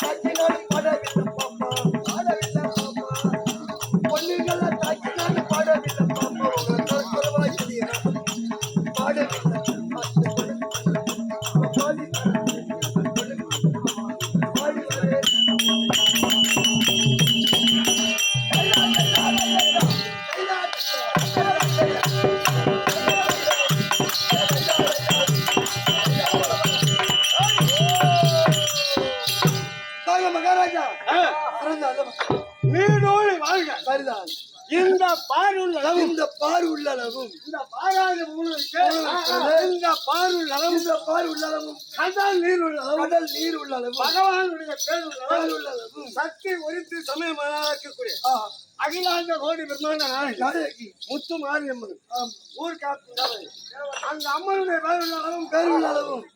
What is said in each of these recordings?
I கடல் நீர் உள்ளளவும் கடல் நீர் உள்ளளவும் பகவானுடைய பேர் பால் உள்ளளவும் உள்ளளவும் சக்தி ஒரித்து சமயமாக்கக்கூடிய ஆ, அகிலாண்ட கோடி பிரம்மாண்ட நாயகி. முத்து மாரியம்மன். ஆம், ஊர் காப்பு. அந்த அம்மனுடைய பேர் உள்ளளவும் பேர் உள்ளளவும்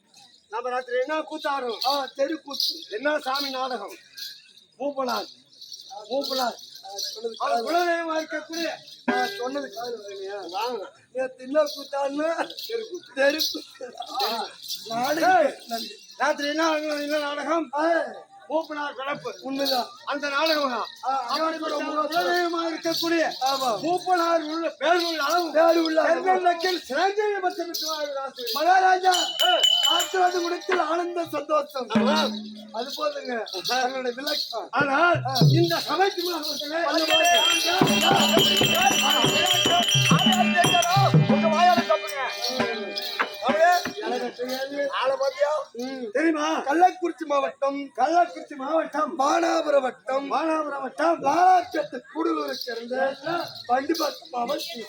நம்ம ராத்திரி என்ன கூத்தாடும்? ஆ, தெருக்கூத்து. என்ன சாமி நாடகம்? மூப்பனார். மூப்பனார். குலதெய்வமா இருக்கக்கூடிய சொன்னது காது வரலையா? வாங்க. நேத்து என்ன கூத்தான்னு தெருக்கூத்து ஆ, நாடகம். ராத்திரி என்ன என்ன நாடகம்? மூப்பனார் பிறப்பு. உண்மைதான். அந்த நாடகம் இருக்கக்கூடிய மூப்பனார் உள்ள பேர் உள்ள அளவு. பேர் பத்து விட்டு மகாராஜா. ஆசிராது குடத்தில் ஆனந்த சந்தோஷம். அது போதுங்க. தங்களுடைய விளக்கம். ஆனால் இந்த சபைக்கு. தெரியுமா? கள்ளக்குறிச்சி மாவட்டம். கள்ளக்குறிச்சி மாவட்டம். மானாபுர வட்டம் மானாபுரம் வட்டம் லாலாச்சத்து கூடலூரை சேர்ந்த பண்டிபத் மாவட்டம்.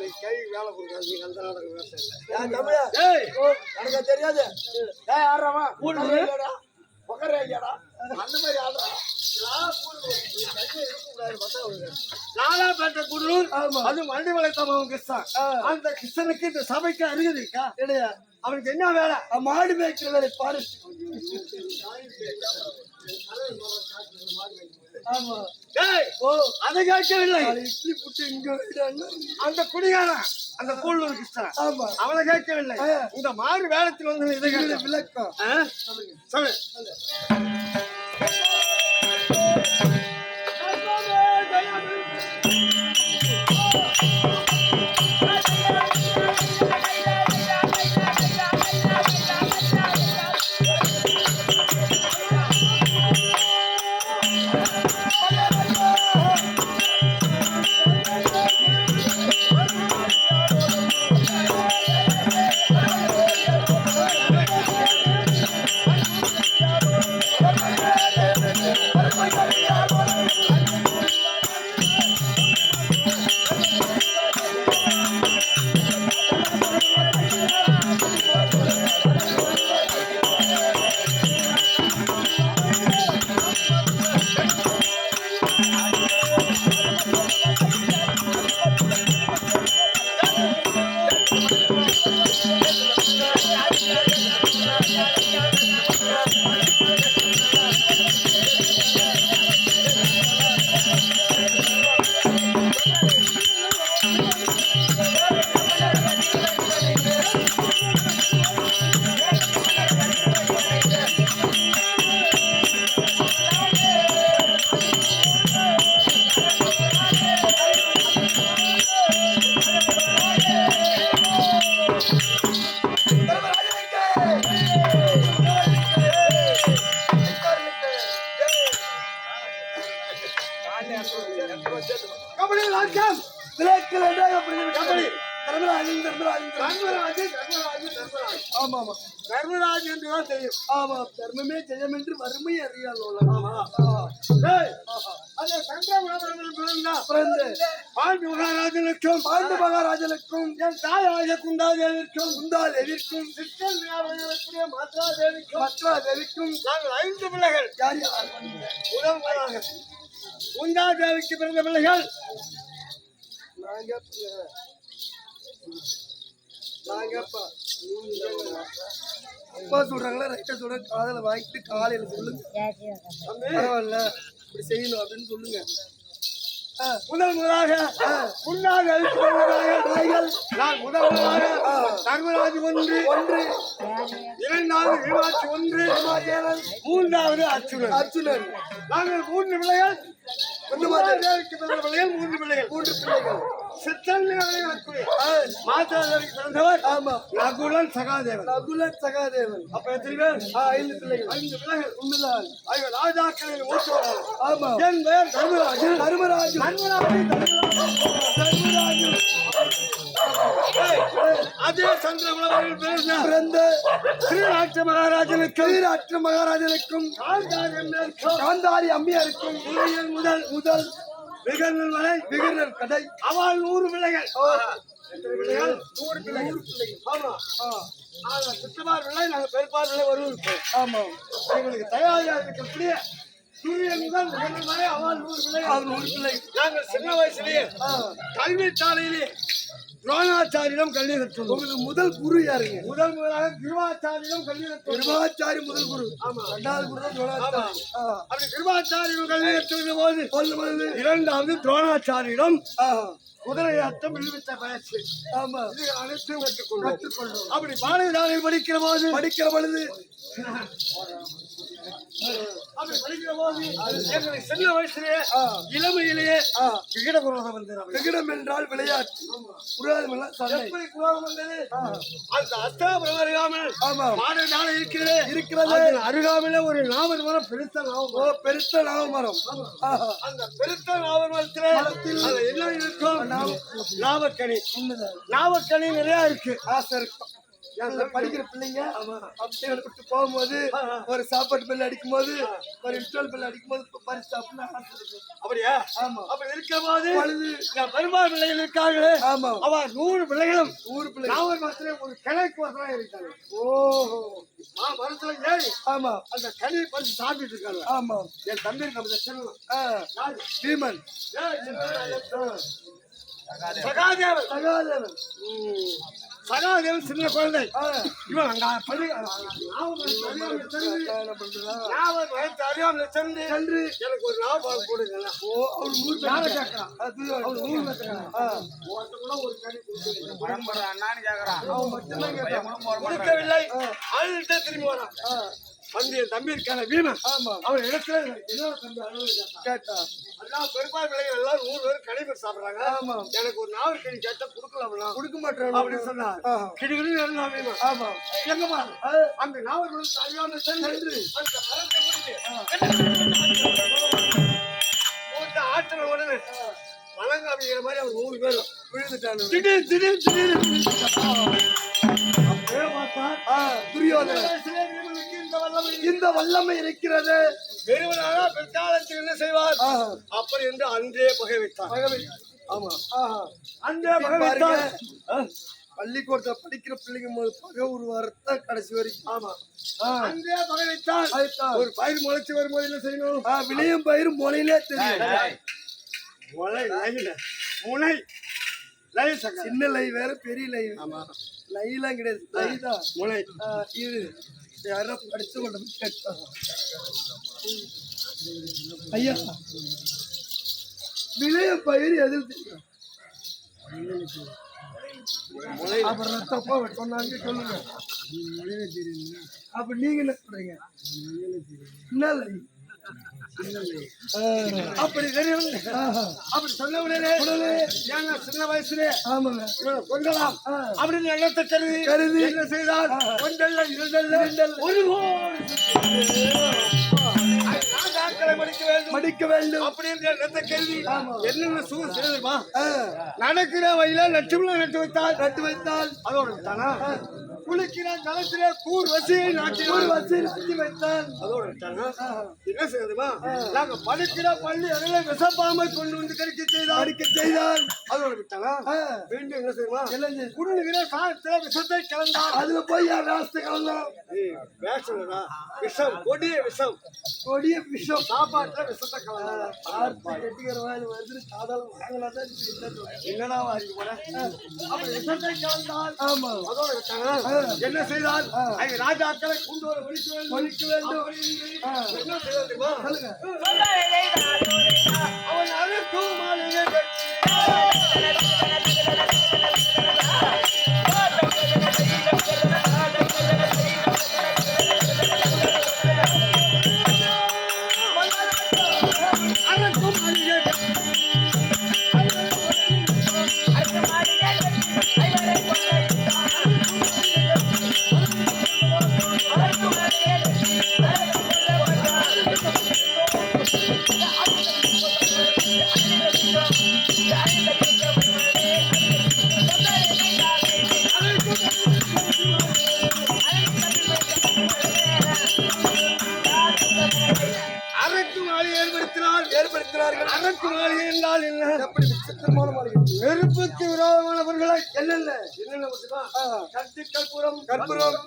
நீ கை வேலை கொடுக்காது நீ அந்த நாடகம் வேலை ஏன் தமிழா? எனக்கு தெரியாது. ஏய் ஆடுறவா கூடலூர் ஐயாடா, பொகர் ஐயாடா, அந்த மாதிரி. லாலாபேட்டை குடலூர். அது வண்டி வளைத்தவன் கிருஷ்ணன். அந்த கிருஷ்ணனுக்கு இந்த சபைக்கு அருகது இருக்கா? கிடையாது. அவனுக்கு என்ன வேலை? மாடு மேய்க்கிறவரை பாரு. ஆமா. ஏய் ஓ. அதை கேட்கவில்லை. இட்லி புட்டு இங்க. அந்த குடிகாரன் அந்த கூழூர் கிருஷ்ணன் ஆமா. அவனை கேட்கவில்லை. இந்த மாறு வேளத்தில் வந்து இதை இதுல கேட்க Thank you. ஆமா ஆமா தர்மராஜ் என்று தான் தெரியும். ஆமா தர்மமே ஜெயம் என்று வறுமை அறியாத பாண்டி மகாராஜனுக்கும் பாண்டு மகாராஜனுக்கும் என் தாயாகிய குந்தாதேவிக்கும் குந்தால் எதிர்க்கும் வியாபாரத்திலே மாத்ராதேவிக்கும் மற்றா தேவிக்கும் நாங்கள் ஐந்து பிள்ளைகள். யார் யார் முதல் முதலாக குந்தாதேவிக்கு பிறந்த பிள்ளைகள். நாங்க. நாங்கப்பா. அப்பா சொல்றாங்களா? ரைட்டா சொல்ற காதல வாங்கிட்டு காலையில சொல்லுங்க. பரவாயில்ல இப்படி செய்யணும் அப்படின்னு சொல்லுங்க. முதல் முதலாக பிள்ளைகள் நான் முதல் முதலாக தர்மராஜ் ஒன்று ஒன்று. இரண்டாவது விமாச்சி ஒன்று மூன்றாவது அர்ச்சுனன் அர்ஜுனன். நாங்கள் மூன்று பிள்ளைகள் பிறந்த பிள்ளைகள் மூன்று பிள்ளைகள். மூன்று பிள்ளைகள். சித்தன் மாதாதேவிக்கு பிறந்தவர். ஆமா. நகுலன் சகாதேவன். நகுலன் சகாதேவன். அப்ப எத்தனை பேர்? ஐந்து பிள்ளைகள். ஐந்து பிள்ளைகள். உண்மைதான். ஐவர் ராஜாக்களின் மூத்தவர் ஆமா. என் பெயர் தர்மராஜன் தர்மராஜு. தர்மராஜன் தர்மராஜு. அதே சந்திரகுலவர்கள் பிறந்த பிறந்த ஸ்ரீராட்ச மகாராஜனுக்கு கீராற்று மகாராஜனுக்கும் காந்தாரி அம்மையாருக்கும் முதல் முதல் விகர்ணன் வரை விகிரர் கடை. அவள் நூறு பிள்ளைகள். நூறு பிள்ளைகள். ஆமா. சித்தமார் பிள்ளை நாங்கள் பெருப்பார் பிள்ளை வருவோம் ஆமா. எங்களுக்கு தயாரியாக இருக்கக்கூடிய சூரியன் முதல் வரை அவள் நூறு பிள்ளைகள். ஒரு பிள்ளை. நாங்கள் சின்ன வயசுலயே கல்வி சாலையிலே துரோணாச்சாரியிடம் கல்வி கற்றுள்ளோம் உங்களுக்கு முதல் குரு யாருங்க? முதல் முதலாக கிருவாச்சாரியிடம் கல்வி கற்றுள்ளோம் கிருபாச்சாரி முதல் குரு. ஆமா. ரெண்டாவது குரு துரோணாச்சாரி. அப்படி கிருவாச்சாரியிடம் கல்வி கற்றுள்ள போது சொல்லும் பொழுது இரண்டாவது துரோணாச்சாரியிடம் குதிரையாட்டம் விழுவித்த பயிற்சி ஆமா. இது அனைத்தும் கற்றுக்கொண்டோம் அப்படி பாரதிதாசன் படிக்கிற போது படிக்கிற பொழுது. சின்ன வயசுலயே இளமையிலேயே வந்தது விகிடம் என்றால் விளையாட்டு. எப்படி குரோதம் வந்தது? அந்த அருகாமல் ஆமா. பாரதிதாசன் இருக்கிறது. இருக்கிறது. அதன் அருகாமையில ஒரு நாவல் மரம் பெருத்த நாவல் மரம். பெருத்த நாமமரம் ஆஹா, அந்த பெருத்த நாவல் மரத்துல என்ன இருக்கும்? நாவக்கனி நாவக்கனி நிறைய இருக்கு. ஆசை இருக்கும் படிக்கிற பிள்ளைங்க அப்படியே விட்டு போகும்போது ஒரு சாப்பாட்டு பில் அடிக்கும் போது ஒரு இன்ஸ்டால் பில் அடிக்கும் போது பரிசு. அப்படியா? ஆமா. அப்படி இருக்கும் போது பெருமாள் பிள்ளைகள் இருக்காங்களே. ஆமா. அவ நூறு பிள்ளைகளும் ஊர் பிள்ளை நாவல் மரத்துல ஒரு கிளைக்கு வசனம் இருக்காங்க. ஓஹோ. மரத்துல ஏறி ஆமா. அந்த கனி பறிச்சு சாப்பிட்டு இருக்காங்க. ஆமா. என் தம்பி நம்ம செல்வம் பீமன். சகாதேவன். சகாதேவன். சகாதேவன் சின்ன குழந்தை இவன் அங்க பள்ளி அறியாமல் சென்று சென்று எனக்கு ஒரு நாவல் போடுங்க ஓ அவர் ஊர் யாரை கேட்கறான் அது அவர் ஊர் பேர் ஆ ஒருத்தன் கூட ஒரு கொடுக்கவில்லை. அவன் மட்டும்தான் கேட்டான் கொடுக்கவில்லை அழுதுட்டே திரும்பி வரான் வந்து என் தம்பி இருக்கான ஆமா. அவன் இடத்துல கேட்டான். கேட்டா. எல்லாம் பெரும்பால் பிள்ளைகள் எல்லாம் நூறு பேர் கடைபெற சாப்பிடுறாங்க. ஆமா. எனக்கு ஒரு நாவல் கனி கேட்டா கொடுக்கலாம்னா? கொடுக்க மாட்டேன் அப்படின்னு சொன்னார். கிடுகிடு இருந்தான் பீமன் ஆமா. எங்கம்மா? அந்த நாவல் மரத்து அறியாமல் சென்று. அந்த மரத்தை முடிச்சு ஆற்றுல உடனே வழங்காமிக்கிற மாதிரி அவன் நூறு பேர் விழுந்துட்டானு திடீர் திடீர் திடீர். அப்படியே வீரர்களுக்கு இந்த வல்லமை இருக்கிறது. பெருவனாக பிற்காலத்தில் என்ன செய்வார்? அப்படி என்று அன்றே பகை வைத்தார் ஆமா. அன்றே பகை. வைத்தார் பள்ளிக்கூடத்துல படிக்கிற பிள்ளைங்க போது பகை உருவாரத்தான் கடைசி வரைக்கும். ஆமா. அன்றே பகை அதுதான். ஒரு பயிர் முளைச்சு வரும்போது என்ன செய்யணும்? விளையும் பயிரும் முனையிலே தெரியும். முளை சக்கரை சின்ன லை வேற பெரிய லை லைலாம் கிடையாது. லை தான். ஆ, இது. யாரோ படிச்சு கொண்டு கேட்டாங்க ஐயா. விளைய பயிர் முனை அப்புறம் தப்பா சொன்னாங்க சொல்லுங்க. அப்ப நீங்க என்ன சொல்றீங்க? என்ன அப்படி தெரியும். அப்படி சொன்ன உடனே ஏங்க சின்ன வயசுல ஆமாங்க. ஆ. அப்படின்னு எண்ணத்தை கருதி கருதி. என்ன செய்தார் ஒன்றல்ல இரண்டல்ல ஒரு மடிக்க வேண்டும். எண்ணத்தை கேள்வி. என்னென்ன சூழ் ஆ, நடக்கிற வயல லட்சுமண நட்டு வைத்தால். நட்டு வைத்தால். அதோட தானா குளிக்கிற களத்திலே கூர் வசியை ஒரு நாட்டினார் வசதி நட்டு வைத்தால் அதோட தானா ஆ, என்ன செய்யுமா நாங்க படிக்கிற பள்ளி அதில் விஷப்பாமை கொண்டு வந்து கடிக்க செய்தால் அடிக்க செய்தால் அதோட விட்டானா? மீண்டும் என்ன செய்யுமா? குடிநீர காலத்துல விஷத்தை கலந்தார் அதுல போய் ஏய், வேஷம்டா. விஷம் கொடிய விஷம். கொடிய விஷம். சாப்பாட்டுல விஷத்தை கலந்தார் கட்டிக்கிற வாயில் வருது சாதாரண வாங்கலாம் தான். என்னடா வாங்கி போற? அப்படி விஷத்தை கலந்தால் ஆமா. அதோட விட்டானா? என்ன செய்தால் ஐந்து ராஜாக்களை கொண்டு வர ஒழிக்க வேண்டும். ஒழிக்க வேண்டும். என்ன செய்தால் அரக்கு மாளிகை ஏற்படுத்தினார் ஏற்படுத்தினார்கள். அரக்கு மாளிகை என்றால் என்ன? எப்படி? நெருப்புக்கு விரோதமானவர்களை? என்னென்ன? என்னென்ன கத்தி கற்பூரம் கற்பூரம்.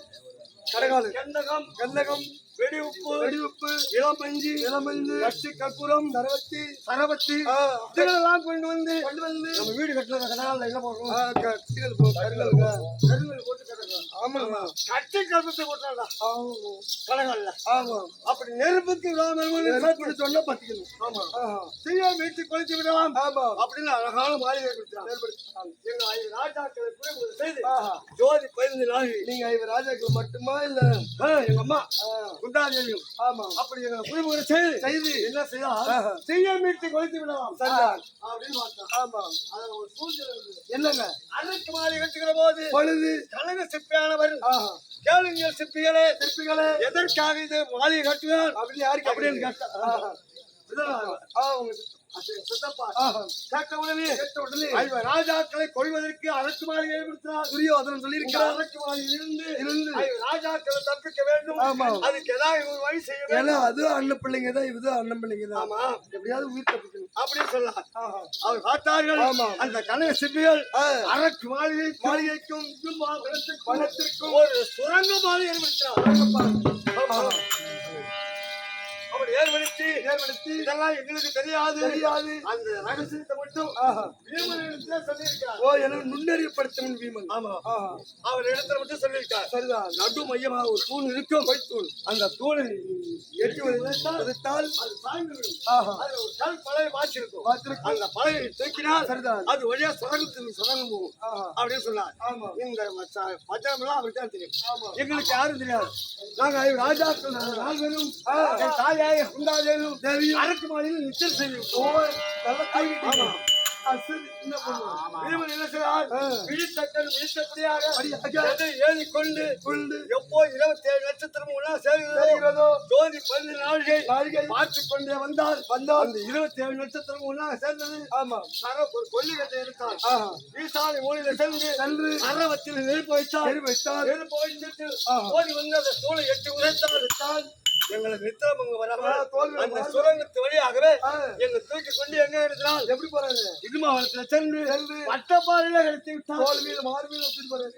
கடகாலு கந்தகம் கந்தகம் வெடி உப்பு வெடிவுப்பு இளமஞ்சி இளமஞ்சு கத்தி கற்பூரம் சரவத்தி சரபத்தி ஆ, இதெல்லாம் கொண்டு வந்து கொண்டு வந்து நம்ம வீடு கட்டுற கடகால என்ன போடுறோம்? கருங்கல் போட்டு கட்டுறோம். ஆமாங்க கட்டி கற்பத்தை போட்டாடா ஆமா கடகால ஆமா. அப்படி நெருப்புக்கு விரோதமான நெருப்புன்னு சொன்னா பத்திக்கணும் ஆமா. ஆஹா. தீயை மீட்டு கொளுத்தி விடலாம். ஆமா. அப்படின்னு அழகான மாளிகை கொடுத்தாங்க எங்க ஐந்து ராஜாக்களை புரிமுறை செய்து. ஜோதி பதினைந்து நாளில் நீங்க ஐவர் ராஜாக்கள் மட்டுமா இல்ல? எங்க அம்மா. குண்டாதேவியும் அப்படி எங்களை புரிமுறை செய்து செய்து. என்ன செய்யலாம். தீயை மீட்டு கொளுத்தி விடலாம். சரிதான். அப்படின்னு பார்த்தோம் ஆமா. அதுல ஒரு சூழ்நிலை என்னங்க? அன்னைக்கு மாலை கட்டுகிற போது பொழுது. கழக சிற்பியானவர் கேளுங்கள் சிற்பிகளே சிற்பிகளே. எதற்காக இது மாலையை கட்டுவார் அப்படின்னு யாருக்கு அப்படின்னு கேட்டா அது ராஜாக்களை கொள்வதற்கு அரசு மாளிகை துரியோதனன் சொல்லியிருக்கிறார். அரசு மாளிகையில் இருந்து ராஜாக்களை தப்பிக்க வேண்டும். அதுக்கு ஏதாவது ஒரு வழி செய்ய ஏன்னா அதுவும் அண்ணன் பிள்ளைங்க தான் இதுவும் அண்ணன் பிள்ளைங்க தான். ஆமா. எப்படியாவது உயிர் தப்பிக்கணும். அப்படி சொல்லலாம். அவர் பார்த்தார்கள். அந்த கனக சிப்பிகள் அரசு மாளிகை மாளிகைக்கும் பணத்திற்கும் ஒரு சுரங்க பாதை ஏற்படுத்தினார். அவர் ஏற்படுத்தி ஏற்படுத்தி இதெல்லாம் எங்களுக்கு தெரியாது. தெரியாது. அந்த ரகசியத்தை மட்டும் ஆஹா. பீமனிடத்துல சொல்லியிருக்கார். ஓ எனக்கு நுண்ணறியப்படுத்தவன் பீமன் ஆமா. ஆஹா. அவர் இடத்துல மட்டும் சொல்லியிருக்கார். சரிதான். நடு மையமாக ஒரு தூண் இருக்கும். பொய்த்தூள் அந்த தூணை எட்டி விதைத்தால் அது சாய்ந்து விடும் அதுல ஒரு கல் பலகை மாற்றிருக்கும் பார்த்திருக்கும் அந்த பலகை தூக்கினால் சரிதான். அது வழியா சுரங்கத்துக்கு சுரங்கம் போகும். அப்படின்னு சொன்னார். இந்த பஜாமெல்லாம் அவருக்கு தான் தெரியும். எங்களுக்கு யாரும் தெரியாது. நாங்க ராஜாக்கள் நாங்கள் நால்வரும். என் தாயாய குண்டாதேவியும் தேவியும் அரக்கு மாலையில் நிச்சயம் செய்யும். ஓ நல்லா தாங்கிட்டீங்க அசதி என்ன பண்ணுவோம் பீமன் என்ன செய்தார் ஆ. விழித்தக்கன் விழித்தபடியாக படியாக எதை ஏறி கொண்டு கொண்டு. எப்போ இருபத்தி ஏழு நட்சத்திரம் சேர்கிறதோ ஜோதி பதினஞ்சு நாள்கள் நாளிகை பார்த்து கொண்டே வந்தால் வந்தால். அந்த இருபத்தி ஏழு நட்சத்திரம் ஒன்றாக சேர்ந்தது. ஆமா. ஒரு கொல்லிக்கட்டை எடுத்தார் ஈசானி மூலையில சென்று சென்று சரவத்தில் நெருப்பு வைத்தார் நெருப்பு வைத்தார். நெருப்பு வைத்துட்டு. ஓடி வந்து அந்த தூளை எட்டி உரைத்தார் விட்டால் எங்களை நித்திரமங்க வராம ஆ, தோல்வி அந்த. சுரங்கத்து வழியாகவே. எங்க தூக்கி கொண்டு எங்க எடுத்தால் எப்படி போறாங்க இடுமாவளத்துல சென்று வட்டப்பாறையில எடுத்து தோல் மீது மாறு மீது வச்சுட்டு போறாரு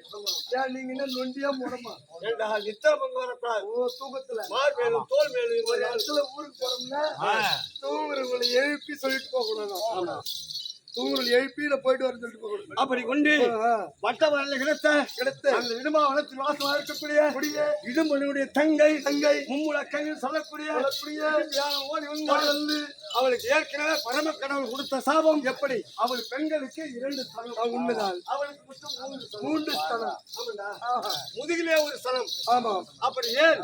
ஏன் நீங்க என்ன நொண்டியா முடமா? ஏண்டா நித்திரமங்க வரக்கூடாது. ஓ தூக்கத்துல. மார் மேலும் தோல் மேலும் இடத்துல ஊருக்கு போறோம்னா தூங்குறவங்களை எழுப்பி சொல்லிட்டு போக தூங்குறவங்களை எழுப்பி போயிட்டு வர சொல்லிட்டு அப்படி கொண்டு ஆ, வட்டப்பாறையில கிடைத்த கிடைத்த. அந்த இடுமாவளத்தில் வாசமா இருக்கக்கூடிய முடிய. இடுமனுடைய தங்கை தங்கை. மும்முழக்கையில் சொல்லக்கூடிய சொல்லக்கூடிய ஓடி வந்து அவளுக்கு ஏற்கனவே பரம கடவுள் கொடுத்த சாபம். எப்படி? அவள் பெண்களுக்கு இரண்டு ஸ்தலம் உண்மைதான். அவளுக்கு மட்டும் மூன்று ஸ்தலம். முதுகிலே ஒரு ஸ்தலம் ஆமா அப்படி ஏன்?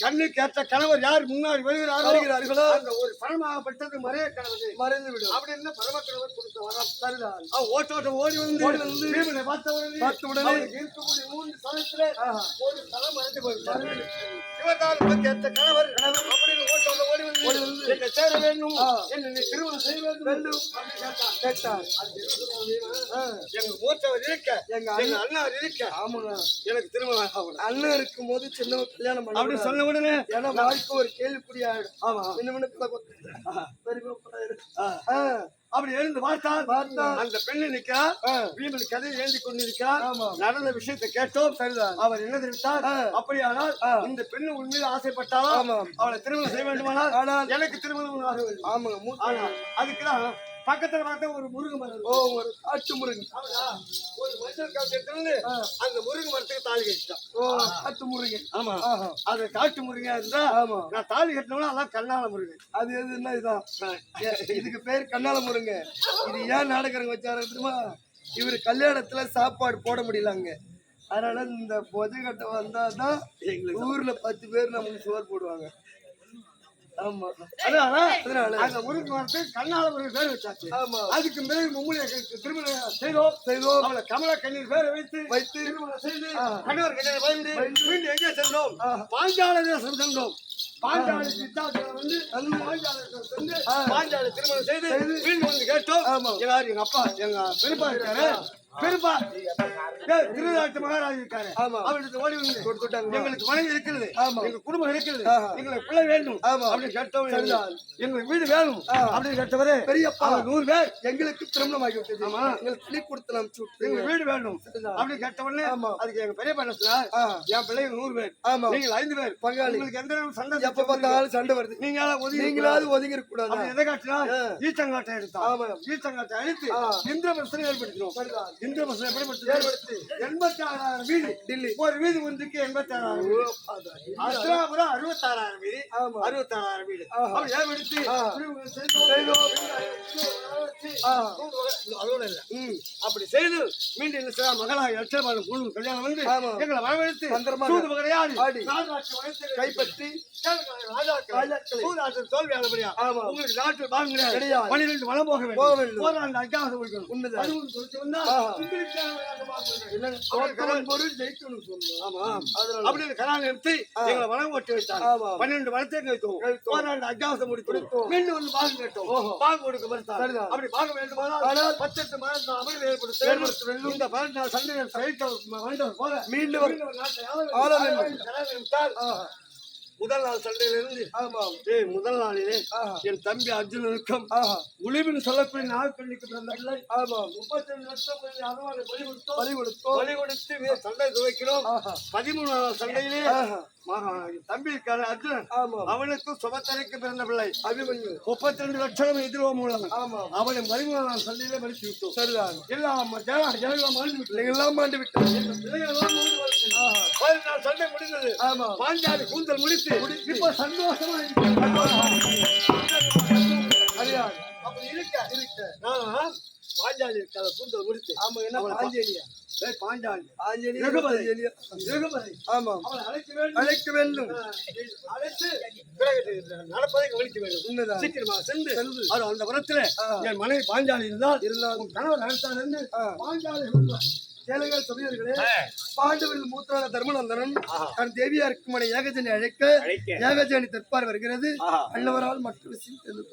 கண்ணுக்கு ஏற்ற கணவர் யார்? முன்னாடி வருகிறாரோ? வருகிறார்களோ? அந்த ஒரு ஸ்தலமாகப்பட்டது மறைய கணவர் மறைந்து விடும் அப்படின்னு பரம கடவுள் கொடுத்த அவன் ஓட்டோட்டம் ஓடி வந்து பீமனை பார்த்த உடனே பார்த்த உடனே அவனுக்கு இருக்கக்கூடிய மூன்று ஆஹா. ஒரு போயிருந்தார் கணவர் அப்படின்னு ஓட்டோட்டம் ஓடி வந்து ஓடி வந்து என்னை சேர வேண்டும். என்னை திருமணம் செய்ய வேண்டும் வேண்டும். கேட்டார். எங்க மூத்தவர் இருக்க எங்க அண்ணா இருக்க ஆமாங்க. எனக்கு திருமணம் ஆகணும் அண்ணன் இருக்கும் போது சின்னவன் கல்யாணம் பண்ண அப்படி சொன்ன உடனே ஏன்னா வாழ்க்கை ஒரு கேள்விக்குறி ஆயிடும் ஆமா பெரியவன் ஆ. அப்படி எழுந்து பார்த்தால் பார்த்தான். அந்த பெண்ணு நிக்கா ஆ. வீமன் கதை ஏந்தி கொண்டிருக்கிறார் ஆமா. நடந்த விஷயத்தை கேட்டோம் சரிதான். அவர் என்ன தெரிவித்தார். அப்படியானால். இந்த பெண்ணு மீது ஆசைப்பட்டாலும். அவளை திருமணம் செய்ய வேண்டுமானால் ஆனால் எனக்கு திருமணம் ஆக வேண்டும் ஆமாங்க அதுக்குதான் பக்கத்துல பார்த்த ஒரு முருங்கை மரம் ஓ ஒரு காட்டு ஆமாடா, ஒரு மஞ்சள் காப்பு எடுத்துட்டு ஆ. அந்த முருங்கை மரத்துக்கு தாலி கட்டிட்டான். ஓ காட்டு முருகன் ஆமா. அது காட்டு முருங்கா இருந்தா ஆமா. நான் தாலி கட்டினோம்னா அதான் கண்ணால முருகன் அது எதுன்னா இதான்? ஏ- இதுக்கு பேர் கண்ணால முருங்க. இது ஏன் நாடகரங்க வச்சாரு தெரியுமா? இவர் கல்யாணத்துல சாப்பாடு போட முடியலங்க. அதனால இந்த பொஜகட்டை வந்தாதான் எங்களுக்கு ஊர்ல பத்து பேர் நமக்கு சோறு போடுவாங்க. ஆமா. அதனால. அந்த முருங்கை மரத்துக்கு கண்ணால முருகன் பேர் வச்சாச்சு. அதுக்கு மேல் மும்முனை திருமணம் செய்தோம் செய்தோம் அவளை கமல கண்ணீர் பேரை வைத்து வைத்து திருமணம் செய்து. கணவர் கண்ணீர் பயந்து மீண்டும் எங்கே சென்றோம். பாஞ்சால தேசம் சென்றோம். பாஞ்சாலி வந்து பாஞ்சால சென்று. பாஞ்சாலி திருமணம் செய்து மீண்டும் வந்து கேட்டோம். எல்லாரும் எங்க அப்பா எங்க பெரியப்பா இருக்காரு. பெரியப்பா ஏய், திருநாட்டு மகாராஜா இருக்காரு. ஆமா. அவருக்கு ஓடி வந்து எங்களுக்கு மனைவி இருக்கிறது. எங்க குடும்பம் இருக்கிறது. எங்களுக்கு பிள்ளை வேண்டும். அப்படின்னு கேட்டவங்க சரிதான். எங்களுக்கு வீடு வேணும். அப்படின்னு கேட்டவரு பெரியப்பா. நூறு பேர் எங்களுக்கு திருமணம் ஆகி விட்டது ஆமா. எங்களுக்கு கிளி கொடுத்து அனுப்பிச்சு எங்க விட்டு வீடு வேணும். சரிதான். அப்படி கேட்ட உடனே ஆமா. அதுக்கு எங்க பெரிய பண்ண சொன்னார். என் பிள்ளைங்க நூறு பேர். ஆமா. நீங்கள் ஐந்து பேர். பங்காளி. உங்களுக்கு எந்த நேரம் சண்டை எப்ப பார்த்தாலும் சண்டை வருது. நீங்க ஒதுங்கி நீங்களாவது ஒதுங்கி இருக்க கூடாது எதை காட்டினா. ஈச்சங்காட்டை எடுத்தான். ஆமா. ஈச்சங்காட்டை அழித்து ஆ. இந்திர பிரச்சனை ஏற்படுத்தினோம். பிரச்சனை எப்படி ஏற்படுத்தி. எண்பத்தி ஆறாயிரம் வீடு. டில்லி. ஒரு வீடு ஒன்றுக்கு எண்பத்தி ஆறாயிரம் வீடு அஸ்ராபுரம் அறுபத்தாறாயிரம் ஆமா. அறுபத்தாறாயிரம் வீடு. ஏற்படுத்தி அப்படி செய்து மீண்டும் என்ன மகளாக கல்யாணம் வந்து. எங்களை வரவழைத்து கைப்பற்றி. உங்களுக்கு நாட்டு கிடையாது. பன்னிரெண்டு வளம் போக வேண்டும். போராண்டு அஞ்சாவது முடிக்கணும் அப்படி நிறுத்தி எங்களை வளம் ஓட்டி வைத்தாங்க. ஆமா. பன்னிரெண்டு வளத்தை கழித்தோம். போராண்டு அஞ்சாவது முடித்தோம். மீண்டும் வந்து பாகம் கேட்டோம். பாகம் கொடுக்க. அப்படி பாகம் வேண்டுமானால் ஆனால் பத்தெட்டு மரண அமர்வு ஏற்படுத்த. இந்த பதினெட்டு போல மீண்டும் முதல் நாள் சண்டையிலிருந்து ஏய் முதல் நாளிலே. என் தம்பி அர்ஜுனனுக்கும் உளிவின் சொல்லக்கூடிய பிள்ளை ஆமாம் முப்பத்தி லட்சம் பேர் அனுமானை பலி கொடுத்தோம் பலி கொடுத்தோம் பலி கொடுத்து சண்டை துவைக்கிறோம். பதிமூணாவது சண்டையிலே தம்பி இருக்காரு அர்ஜுனன். அவனுக்கு சுபத்தரைக்கு பிறந்த பிள்ளை. அபிமன்யு. முப்பத்தி ரெண்டு லட்சம் எதிர்வோம் மூலம் அவனை பதிமூணாவது சண்டையிலே மறித்து விட்டோம். சரிதான். எல்லாம் ஜன ஜனங்கள் மாண்டு விட்டு எல்லாம் மாண்டு நாள் சண்டை முடிந்தது. பாஞ்சாலி கூந்தல் முடித்து இப்ப சந்தோஷமா பாஞ்சாலி இருக்காத கூந்தல் முடித்து ஆமா என்ன ஆஞ்சேலியா ஏய் பாஞ்சாலி. ரகுபதி. ஆமாம் அவளை அழைக்க வேண்டும். அழைத்து நடப்பதை கவனிக்க வேண்டும். சீக்கிரமா சென்று. அது அந்த புறத்துல. என் மனைவி பாஞ்சாலி இருந்தால் இருந்தால். கணவர் ஆ. பாஞ்சாலி சொல்வார். கேளுங்கள் சபையர்களே பாண்டவரில் மூத்தரான தர்மநந்தனன் தன் தேவியார் மனை ஏகஜனை அழைக்க. ஏகஜனி தற்பார் வருகிறது ஆஹா. அன்னவரால் மற்ற விஷயம் தெரிந்தது.